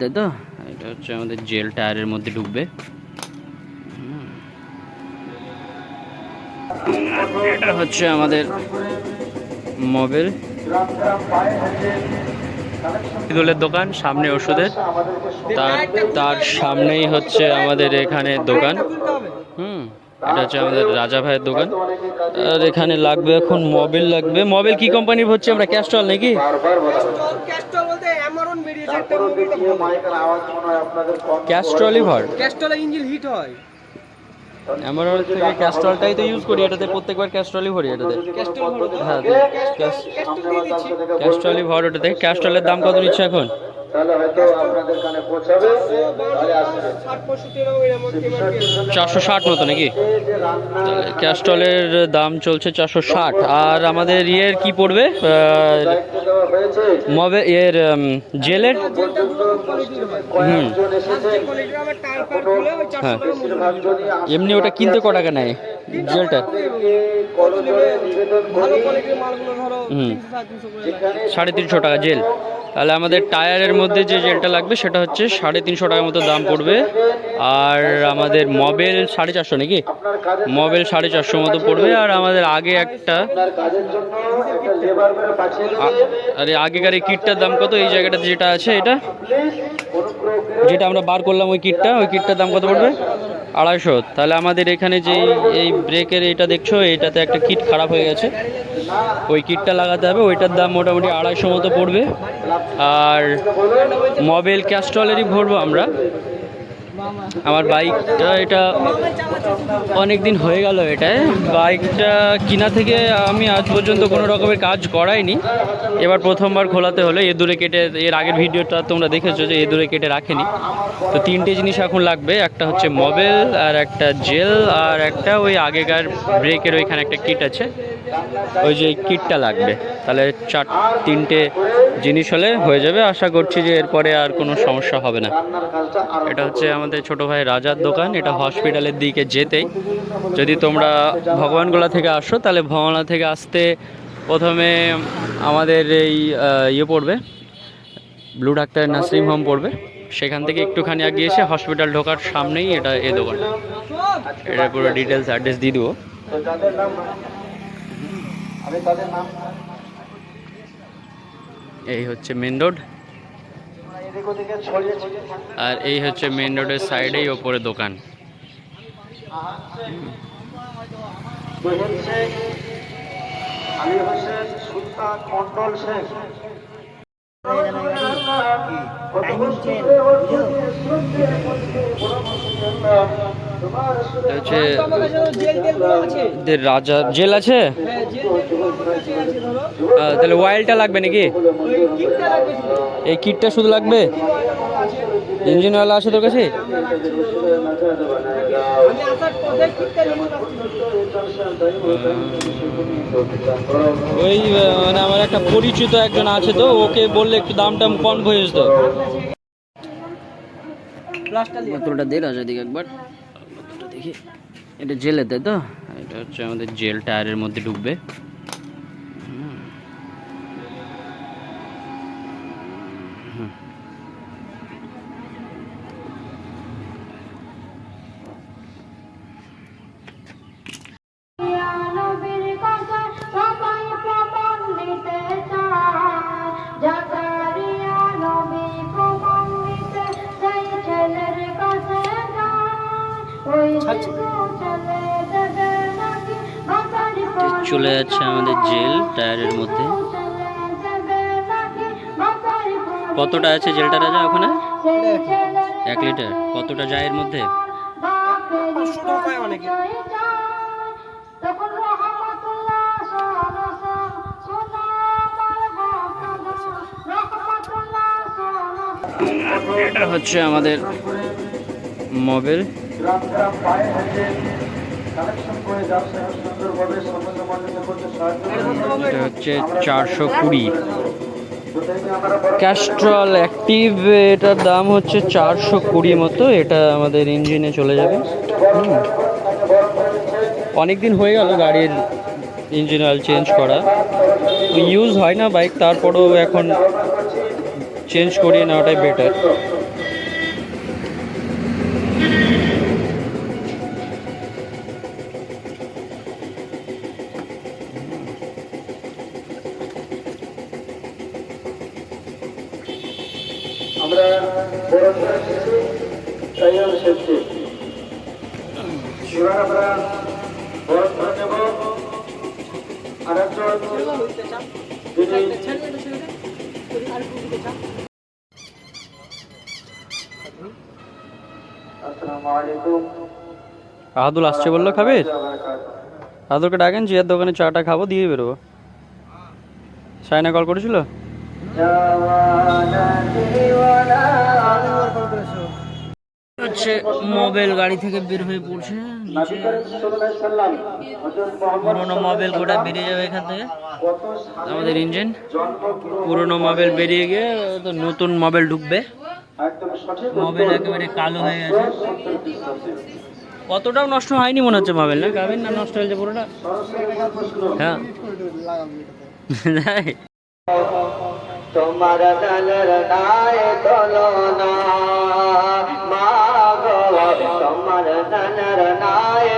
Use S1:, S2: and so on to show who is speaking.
S1: তাই তো এটা হচ্ছে আমাদের জেল টায়ারের মধ্যে ঢুকবে। এটা হচ্ছে আমাদের মোবাইল ইদুলের দোকান, সামনে ওষুধের। তার তার সামনেই হচ্ছে আমাদের এখানে দোকান। হুম, এটা হচ্ছে আমাদের রাজা ভাইয়ের দোকান। আর এখানে লাগবে এখন মোবাইল লাগবে। মোবাইল কি কোম্পানির হচ্ছে? আমরা ক্যাস্ট্রল নাকি?
S2: ক্যাস্টল বলতে অ্যামারন বেরিয়েছে একটা মোবিলটা
S1: ক্যাস্ট্রলই ভর।
S2: ক্যাস্টলের ইঞ্জিন হিট হয়।
S1: আমার থেকে ক্যাস্ট্রলটাই তো ইউজ করি এটাতে প্রত্যেকবার ক্যাস্ট্রলই ভরি এটাতে। হ্যাঁ ক্যাস্ট্রলই ভর ওটাতে ক্যাস্ট্রলের দাম কত নিচ্ছে এখন? চারশো ষাট মতো নাকি? তাহলে ক্যাস্টলের দাম চলছে চারশো ষাট। আর আমাদের ইয়ের কি পড়বে? মবে উম, জেলের হুম হ্যাঁ। এমনি ওটা কিনতে ক টাকা নেয়? জেলটা? হুম।
S2: সাড়ে তিনশো
S1: টাকা জেল। তাহলে আমাদের টায়ারের মধ্যে যে জেলটা লাগবে সেটা হচ্ছে সাড়ে তিনশো টাকার মতো দাম পড়বে। আর আমাদের মবেল সাড়ে চারশো নাকি? মবেল সাড়ে চারশো মতো পড়বে, আর আমাদের আগে একটা আরে আগেকার এই কিটটার দাম কত? এই জায়গাটাতে যেটা আছে এটা? যেটা আমরা বার করলাম ওই কিটটা, ওই কিটটার দাম কত পড়বে? আড়াইশো। তাহলে আমাদের এখানে যে এই ব্রেকের এটা দেখছ, এটাতে একটা কিট খারাপ হয়ে গেছে। ওই কিটটা লাগাতে হবে, ওইটার দাম মোটামুটি আড়াইশো মতো পড়বে। আর মোবাইল ক্যাস্ট্রলেরই ভরবো আমরা। আমার বাইকটা এটা অনেক দিন হয়ে গেল এটায়। বাইকটা কিনা থেকে আমি আজ পর্যন্ত কোনো রকমের কাজ করাইনি। এবার প্রথমবার খোলাতে হলে, এ দূরে কেটে, এর আগের ভিডিওটা তোমরা দেখেছ যে এ দূরে কেটে রাখেনি। তো তিনটে জিনিস এখন লাগবে, একটা হচ্ছে মোবাইল আর একটা জেল আর একটা ওই আগেকার ব্রেকের ওইখানে একটা কিট আছে। ওই যে কিটটা লাগবে। তাহলে চার, তিনটে জিনিস হলে হয়ে যাবে। আশা করছি যে এরপরে আর কোনো সমস্যা হবে না। এটা হচ্ছে আমাদের ছোট ভাই রাজার দোকান। এটা হসপিটালের দিকে যেতেই। যদি তোমরা ভগবানগোলা থেকে আসো, তাহলে ভগবানগোলা থেকে আসতে প্রথমে আমাদের এই ইয়ে পড়বে। ব্লু ডাক্তার নার্সিং হোম পড়বে। সেখান থেকে একটুখানি আগে এসে হসপিটাল ঢোকার সামনেই এটা এই দোকান এটা পুরো ডিটেলস অ্যাড্রেস দিয়ে দেবো। এই হচ্ছে মেন রোড আর এই হচ্ছে মেন রোডের সাইডেই ওপরে দোকান।
S3: সুলতান
S1: হচ্ছে
S2: আমার জেল আছে।
S1: রাজা জেল আছে?
S2: হ্যাঁ
S1: তাহলে ওয়াইলটা লাগবে নাকি? এই কিটটা শুধু লাগবে? ইঞ্জিন ওয়ালা আছে তোর কাছে? ওই মানে আমার একটা পরিচিত একজন আছে তো ওকে বললে একটু দাম টাম কম হয়ে যেত। বোতলটা দে রাজা দিকে একবার। এটা জেলে তাই তো? এটা হচ্ছে আমাদের জেল টায়ারের মধ্যে ঢুকবে।
S4: চলে
S1: যাচ্ছে আমাদের জেল টায়ারের মধ্যে। কতটা আছে জেলটা রাজা ওখানে? এক লিটার। কতটা যায় এর মধ্যে এটা হচ্ছে আমাদের মোবাইল এটা হচ্ছে চারশো কুড়ি। ক্যাস্ট্রল অ্যাক্টিভ এটার দাম হচ্ছে চারশো কুড়ি মতো এটা আমাদের ইঞ্জিনে চলে যাবে। অনেক দিন হয়ে গেল গাড়ির ইঞ্জিন অয়েল চেঞ্জ করা। ইউজ হয় না বাইক তারপরেও এখন চেঞ্জ করিয়ে নেওয়াটাই বেটার
S3: আমরা বরণ করে এসেছি তাই আমি এসেছি এবার আমরা বরণ করে নেব। যিনি
S1: আহাদুল আসছে বলল খাবে? আহাদুলকে ডাকেন জিয়ার দোকানে চাটা খাব দিয়ে বেরোবো। সাইনা কল করেছিল? হচ্ছে মোবাইল গাড়ি থেকে বের হয়ে পড়ছে নিচে পুরোনো মোবাইল গোটা বেরিয়ে যাবে এখান থেকে। আমাদের ইঞ্জিন পুরোনো মোবাইল বেরিয়ে গিয়ে তো নতুন মোবাইল ঢুকবে। মোবাইল একেবারে কালো হয়ে গেছে। কতটাও নষ্ট হয়নি মনে হচ্ছে মোবাইল না? গাবেন না নষ্ট হয়েছে পুরোটা? হ্যাঁ।
S2: তোমার জানের নাই তলনা মা গো তোমার জানের নাই